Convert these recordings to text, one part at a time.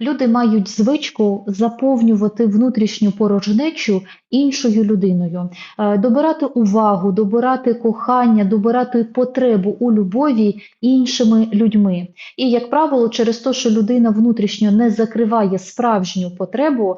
Люди мають звичку заповнювати внутрішню порожнечу іншою людиною, Е, добирати увагу, добирати кохання, добирати потребу у любові іншими людьми. І, як правило, через те, що людина внутрішньо не закриває справжню потребу,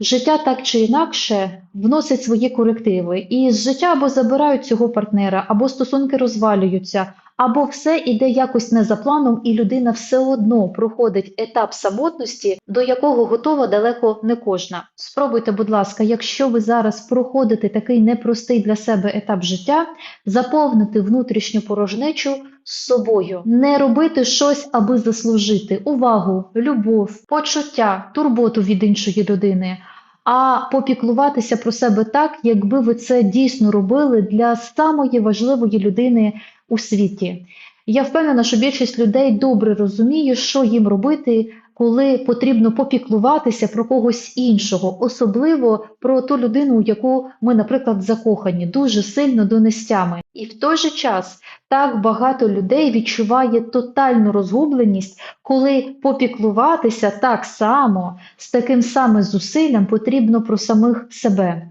життя так чи інакше вносить свої корективи. І з життя або забирають цього партнера, або стосунки розвалюються, або все іде якось не за планом, і людина все одно проходить етап самотності, до якого готова далеко не кожна. Спробуйте, будь ласка, якщо ви зараз проходите такий непростий для себе етап життя, заповнити внутрішню порожнечу з собою, не робити щось, аби заслужити увагу, любов, почуття, турботу від іншої людини. А попіклуватися про себе так, якби ви це дійсно робили для самої важливої людини у світі. Я впевнена, що більшість людей добре розуміє, що їм робити, коли потрібно попіклуватися про когось іншого, особливо про ту людину, у яку ми, наприклад, закохані, дуже сильно донестями. І в той же час так багато людей відчуває тотальну розгубленість, коли попіклуватися так само з таким самим зусиллям потрібно про самих себе.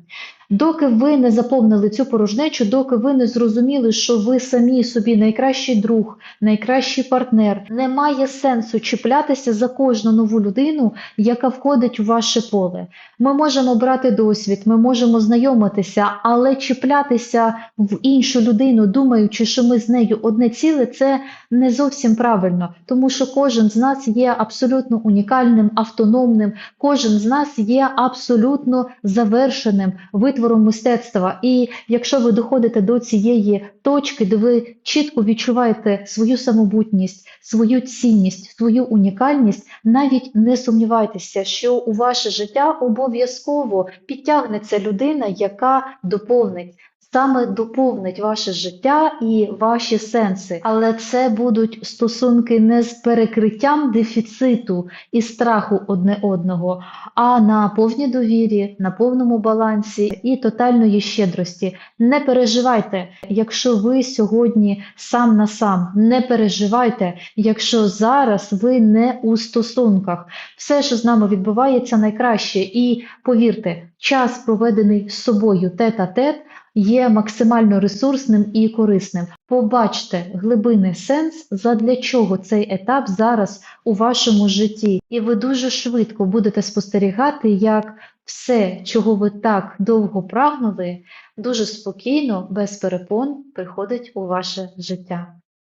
Доки ви не заповнили цю порожнечу, доки ви не зрозуміли, що ви самі собі найкращий друг, найкращий партнер, немає сенсу чіплятися за кожну нову людину, яка входить у ваше поле. Ми можемо брати досвід, ми можемо знайомитися, але чіплятися в іншу людину, думаючи, що ми з нею одне ціле, це не зовсім правильно, тому що кожен з нас є абсолютно унікальним, автономним, кожен з нас є абсолютно завершеним витвором мистецтва. І якщо ви доходите до цієї точки, де ви чітко відчуваєте свою самобутність, свою цінність, свою унікальність, навіть не сумнівайтеся, що у ваше життя обов'язково підтягнеться людина, яка доповнить. Саме доповнить ваше життя і ваші сенси, але це будуть стосунки не з перекриттям дефіциту і страху одне одного, а на повній довірі, на повному балансі і тотальної щедрості. Не переживайте, якщо ви сьогодні сам на сам. Не переживайте, якщо зараз ви не у стосунках. Все, що з нами відбувається, найкраще. І повірте, час, проведений з собою тет-а-тет, є максимально ресурсним і корисним. Побачте глибинний сенс, задля чого цей етап зараз у вашому житті, і ви дуже швидко будете спостерігати, як все, чого ви так довго прагнули, дуже спокійно, без перепон приходить у ваше життя.